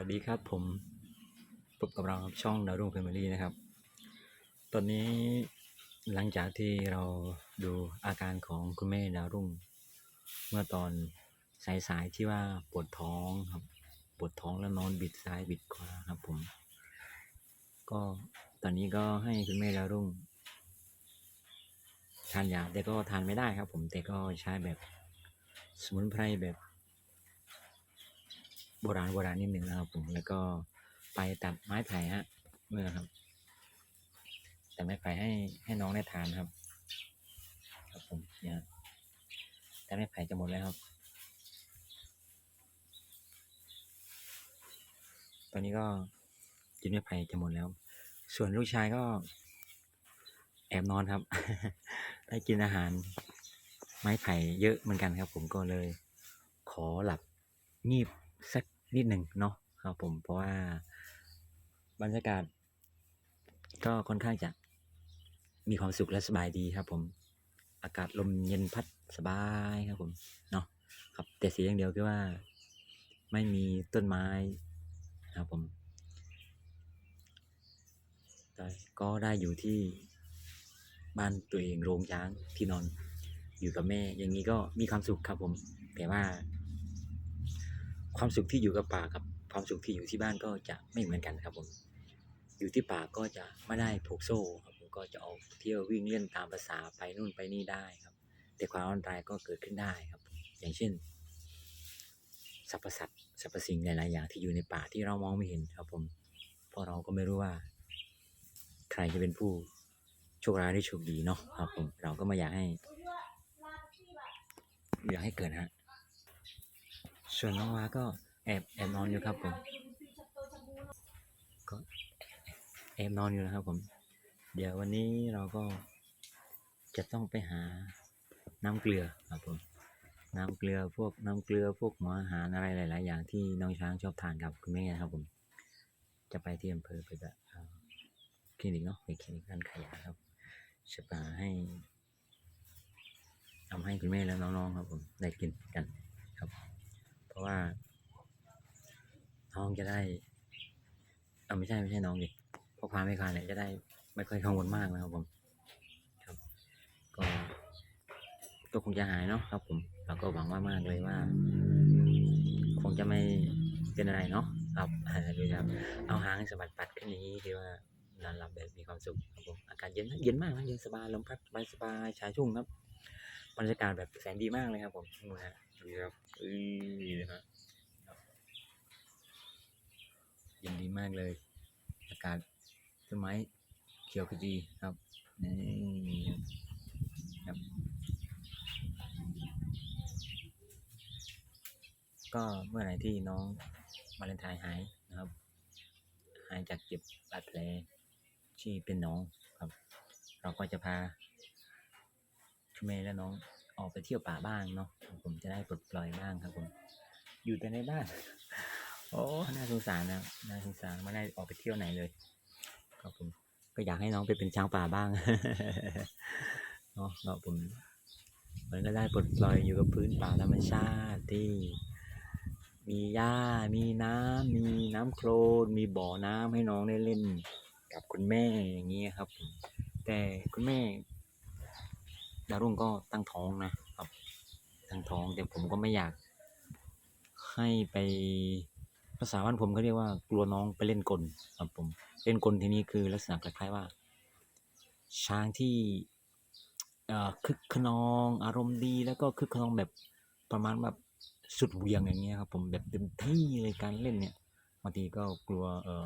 วัสดีครับผมพบกับเราช่องดาวรุ่งแฟมิลี่นะครับ ตอนนี้หลังจากที่เราดูอาการของคุณแม่ดาวรุ่ง เมื่อตอนสายๆที่ว่าปวดท้องครับปวดท้องแล้วนอนบิดซ้ายบิดขวาครับผม ก็ตอนนี้ก็ให้คุณแม่ดาวรุ่ง ทานยาแต่ก็ทานไม่ได้ครับ ผมแต่ก็ใช้แบบสมุนไพรแบบ โบราณโบราณนิดหนึ่งนะครับผมแล้วก็ไปตัดไม้ไผ่ฮะเมื่อครับ แต่ไม้ไผ่ให้ให้น้องได้ทานครับ ครับผมเนี่ยแต่ไม้ไผ่จะหมดแล้วครับ ตอนนี้ก็กินไม้ไผ่จะหมดแล้ว ส่วนลูกชายก็ แอบนอนครับ ได้กินอาหารไม้ไผ่เยอะเหมือนกันครับ ผมก็เลย ขอหลับงีบ สักนิดหนึ่งเนาะครับผมเพราะว่าบรรยากาศ ก็ค่อนข้างจะมีความสุขและสบายดีครับ ผมอากาศลมเย็นพัดสบายครับผมเนาะครับแต่เสียอย่างเดียวคือว่า ไม่มีต้นไม้ครับผมแต่ก็ได้อยู่ที่บ้านตัวเองโรงช้างที่นอนอยู่กับแม่ อย่างนี้ก็มีความสุขครับผมแต่ว่า ความสุขที่อยู่กับป่ากับความสุขที่อยู่ที่บ้านก็จะไม่เหมือนกันครับผมอยู่ที่ป่าก็จะไม่ได้ผูกโซ่ครับผมก็จะออกเที่ยววิ่งเล่นตามภาษาไปนู่นไปนี่ได้ครับ แต่ความอันตรายก็เกิดขึ้นได้ครับ อย่างเช่นสรรพสัตว์สรรพสิ่งหลาย ๆ อย่างที่อยู่ในป่าที่เรามองไม่เห็นครับผมเพราะเราก็ไม่รู้ว่า ใครจะเป็นผู้โชคร้ายหรือโชคดีเนาะครับผมเราก็ไม่อยากให้อยากให้เกิดฮะ ส่วนน้องวาก็แอบแอบนอนอยู่ครับผมก็แอบนอนอยู่นะครับผม เดี๋ยววันนี้เราก็จะต้องไปหาน้ำเกลือครับผมน้ำเกลือพวกน้ำเกลือพวกหัวอาหารอะไรหลาย ๆ อย่างที่น้องช้างชอบทานกับคุณแม่ครับผม จะไปที่อำเภอไปแบบเอ่อคลินิกเนาะไปคลินิกร้านขายยาครับจะไปให้ทำให้คุณแม่และน้อง ๆ ครับผม ได้กินกันครับ ราะว่า น้องจะได้เออไม่ใช่ไม่ใช่น้องดิพ่อค้าแม่ค้าเนี่ยจะได้ไม่ค่อยกังวลมากนะครับผมครับก็ก็คงจะหายเนาะครับผมเราก็หวังว่ามากเลยว่า คงจะไม่เป็นอะไรเนาะครับดูครับ เอาหางสะบัดปัดขึ้นอย่างนี้คือว่านอนหลับแบบมีความสุขครับผมอากาศเย็นนะเย็นมากนะเย็นสบายลมพัดสบายสบายชายชุ่มครับบรรยากาศแบบแสนดีมากเลยครับผมดูนะฮะ ดูครับอือนะฮะเย็นดีมากเลย อากาศต้นไม้เขียวขจีครับนี่ครับก็เมื่อไหร่ที่น้องวาเลนไทน์หายนะครับ หายจากเจ็บบาดแผลที่เป็นหน้องครับ เราก็จะพาคุณแม่และน้อง ออกไปเที่ยวป่าบ้างเนาะผมจะได้ปลดปล่อยบ้างครับผม อยู่แต่ในบ้าน โอ้น่าสงสารนะน่าสงสารไม่ได้ออกไปเที่ยวไหนเลยครับผมก็อยากให้น้องไปเป็นช้างป่าบ้างเนาะเนาะผมมันก็ได้ปลดปล่อยอยู่กับพื้นป่าธรรมชาติที่มีหญ้า มีน้ำ มีน้ำโคลน มีบ่อน้ำให้น้องได้เล่นกับคุณแม่อย่างนี้ครับ แต่คุณแม่ ดาวรุ่งก็ตั้งท้องนะครับตั้งท้องแต่ผมก็ไม่อยาก ให้ไปภาษาบ้านผมเขาเรียกว่ากลัวน้องไปเล่นกลครับผมเล่นกลทีนี้คือลักษณะคล้ายๆว่า ช้างที่เอ่อคึกขนองอารมณ์ดีแล้วก็คึกขนองแบบประมาณแบบสุดเวียงอย่างเงี้ยครับผมแบบเต็มที่เลยการเล่นเนี่ยบางทีก็กลัวเออ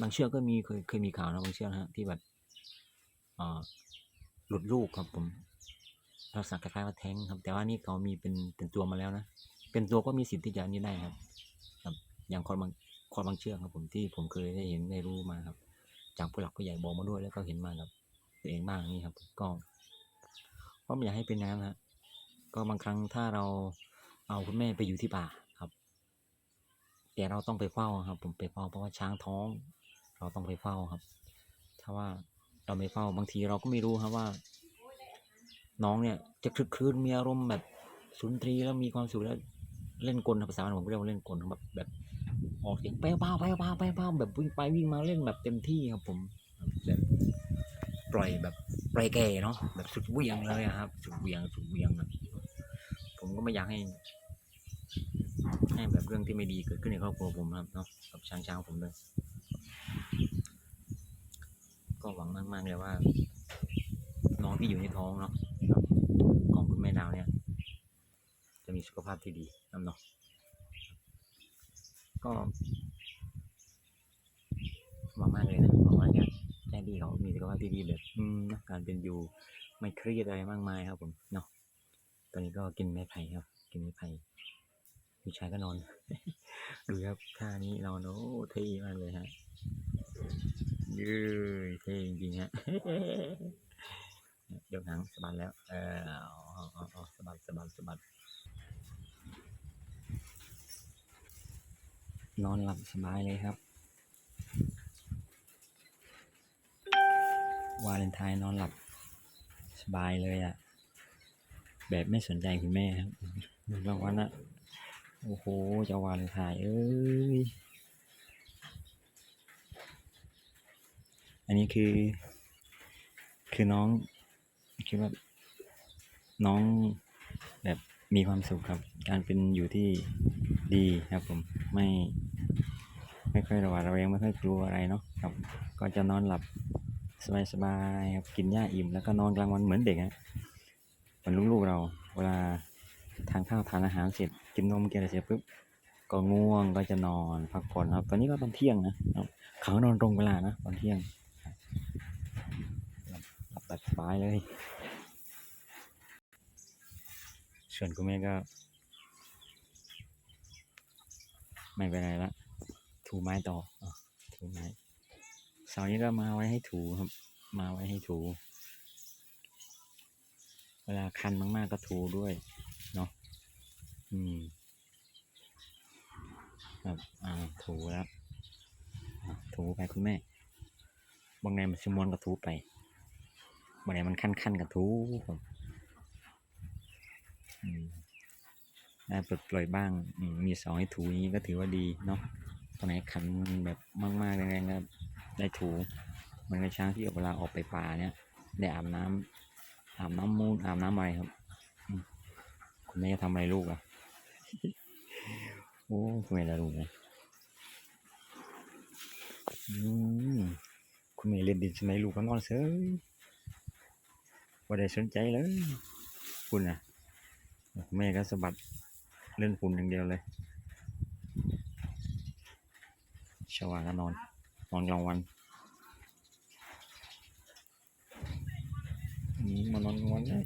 บางเชือกก็มีเคยเคยมีข่าวนะบางเชือกนะฮะที่แบบเอ่อ หลุดลูกครับผมลักษณะคล้ายๆว่าแท้งครับ แต่ว่านี่เขามีเป็นเป็นตัวมาแล้วนะ เป็นตัวก็มีสิทธิ์ที่จะนี้ได้ครับ ครับ อย่างคอนบางคอนบางเชือกครับ ผมที่ผมเคยได้เห็นได้รู้มาครับ จากผู้หลักผู้ใหญ่บอกมาด้วยแล้วก็เห็นมากับตัวเองบ้างนี่ครับ ก็เพราะไม่อยากให้เป็นน้ำนะก็บางครั้งถ้าเราเอาคุณแม่ไปอยู่ที่ป่าครับ แต่เราต้องไปเฝ้าครับ ผมไปเฝ้าเพราะว่าช้างท้อง เราต้องไปเฝ้าครับ ถ้าว่า เราไม่เฝ้าบางทีเราก็ไม่รู้ครับว่า น้องเนี่ย จะคลึกคลื้นมีอารมณ์แบบสุนทรีแล้วมีความสุขแล้วเล่นกลภาษาผมเรียกว่าเล่นกลแบบแบบ ออกเสียงแป้วเป้าแป้วเป้าแป้วเป้าแบบวิ่งไปวิ่งมาเล่นแบบเต็มที่ครับผมแบบปล่อยแบบปล่อยแก่เนาะแบบสุดเวียงเลยครับ สุดเวียงสุดเวียงผมก็ไม่อยากให้ ให้แบบเรื่องที่ไม่ดีเกิดขึ้นในครอบครัวผมนะครับเนาะกับช้างช้างผมด้วย ก็หวังมากๆเลยว่า น้องที่อยู่ในท้องเนาะของคุณแม่ดาวเนี่ย จะมีสุขภาพที่ดีนะเนาะก็หวังมากเลยนะหวังว่าจะให้ดีเขามีสุขภาพที่ดีแบบอืมการเป็นอยู่ไม่เครียดอะไรมากมายครับผมเนาะตอนนี้ก็กินไม้ไผ่ครับ กินไม้ไผ่ผู้ชายก็นอน ดูครับท่านี้นอนโอ้เท่มากเลยฮะ ยืยเท่จริงๆฮะเดี๋ยวหนังสบัดแล้ว เออออาเอสบัดสบัดสบัดนอนหลับสบายเลยครับ วาเลนไทน์นอนหลับสบายเลยอะ่ะ แบบไม่สนใจคุณแม่ครับรางวัลอะโอ้โหเจะวาเลนไทน์เอ้ย อันนี้คือ คือน้องคิดว่าน้องแบบมีความสุขครับ การเป็นอยู่ที่ดีครับผมไม่ไม่ค่อยระหวาดระแวงไม่ค่อยกลัวอะไรเนาะครับ ก็จะนอนหลับสบายๆครับกินหญ้าอิ่มแล้วก็นอนกลางวันเหมือนเด็กฮะเหมือนลูกๆเรา เวลาทานข้าวทานอาหารเสร็จกินนมกินอะไรเสร็จปุ๊บก็ง่วงก็จะนอนพักผ่อนครับ ตอนนี้ก็ตอนเที่ยงนะครับเขานอนตรงเวลานะตอนเที่ยง บแบบสบายเลย ส่วนคุณแม่ก็ไม่เป็นไรละถูไม้ต่ออถูไม้เสาร์นี้ก็มาไว้ให้ถูครับ มาไว้ให้ถู เวลาคันมาก ๆ ก็ถูด้วยเนาะอืมครับอ่าถูแล้วถูไปคุณแม่บางไงมันชมวนก็ถูไป บางไหนมันขั้นๆกับทูครับอืมได้ปลดปล่อยบ้าง มีสองให้ถูอย่างนี้ก็ถือว่าดีเนาะตรงไหนขันแบบมากๆแรงๆก็ได้ถูมันกับช้างที่เวลาออกไปป่าเนี่ยได้อาบน้ำอาบน้ำมูลอาบน้ำอะไรครับ คุณแม่จะทำอะไรลูกอะ โอ้คุณแม่ละลูกนะอืมคุณแม่เล่นดินใช่ไหมลูกก็นอนเฉย บ่ได้สนใจเลยคุณอะแม่ก็สะบัดเล่นฝุ่นอย่างเดียวเลยชาวาก็นอน นอนกลางวันอืมมานอนกลางวันได้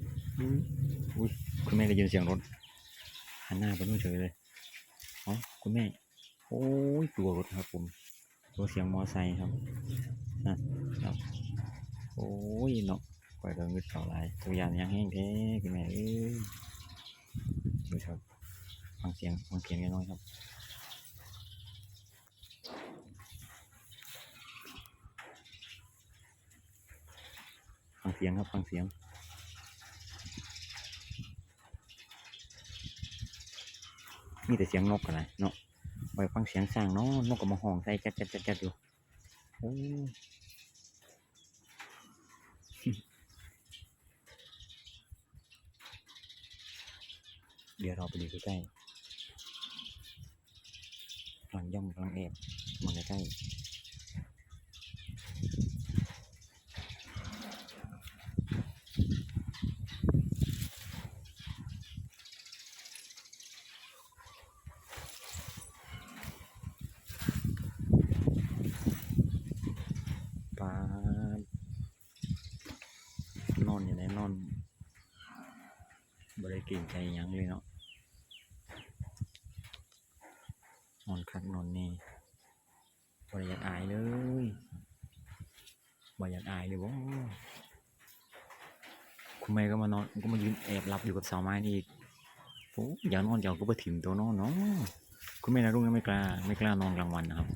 อุ้ยคุณแม่ได้ยินเสียงรถหันหน้าไปนู่นเฉยเลยอ๋อคุณแม่ โอ้ยกลัวรถครับผมกลัวเสียงมอไซค์ครับนะครับโอ้ยเนาะ อยเราเงึดเขาหลายตัวอย่างยังแห้งแท้คุณแม่เอ้ยดูครับฟังเสียงฟังเสียงกันน้อยครับฟังเสียงครับฟังเสียงมีแต่เสียงนกอะไรเนาะไปฟังเสียงสร้างเนาะนกกับมาห้องใส่จัดจัดจัดจัดอยู่โอ้ เดี๋ยวเราไปดูใกล้ๆกำลังย่องกำลังแอบมองใกล้ๆปลานอนอยู่ไหนนอนบริกินใจยังเลยเนาะ นอนคักนอนนี่บ่ได้อยากอายเลยบ่อยากอายเลยบ่คุณแม่ก็มานอนก็มายืนแอบหลับอยู่กับเสาไม้นี่อีกโอ้อยากนอนอยากก็ไปถิ่มตัวนอนเนาะคุณแม่นะรุ่งยังไม่กล้าไม่กล้านอนกลางวันนะครับ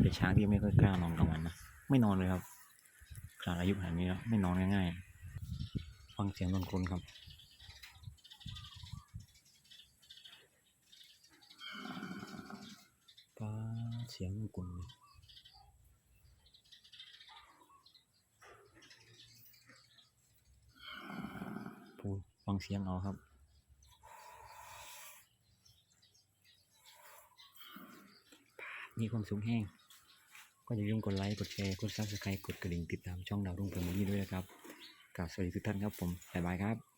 เป็นช้างที่ไม่ค่อยกล้านอนกลางวันนะไม่นอนเลยครับขนาดอายุขนาดนี้แล้วไม่นอนง่ายๆฟังเสียงนอนคนครับ ปาด เสียงกุนเลยพูฟังเสียงเอาครับมีความสูงแห้ง ก็อย่าลืมกดไลค์ กดแชร์ กดซับสไครต์กดกระดิ่งติดตามช่องดาวรุ่งเพื่อนนี้ด้วยนะครับกราบสวัสดีทุกท่านครับผม บ๊ายบายครับ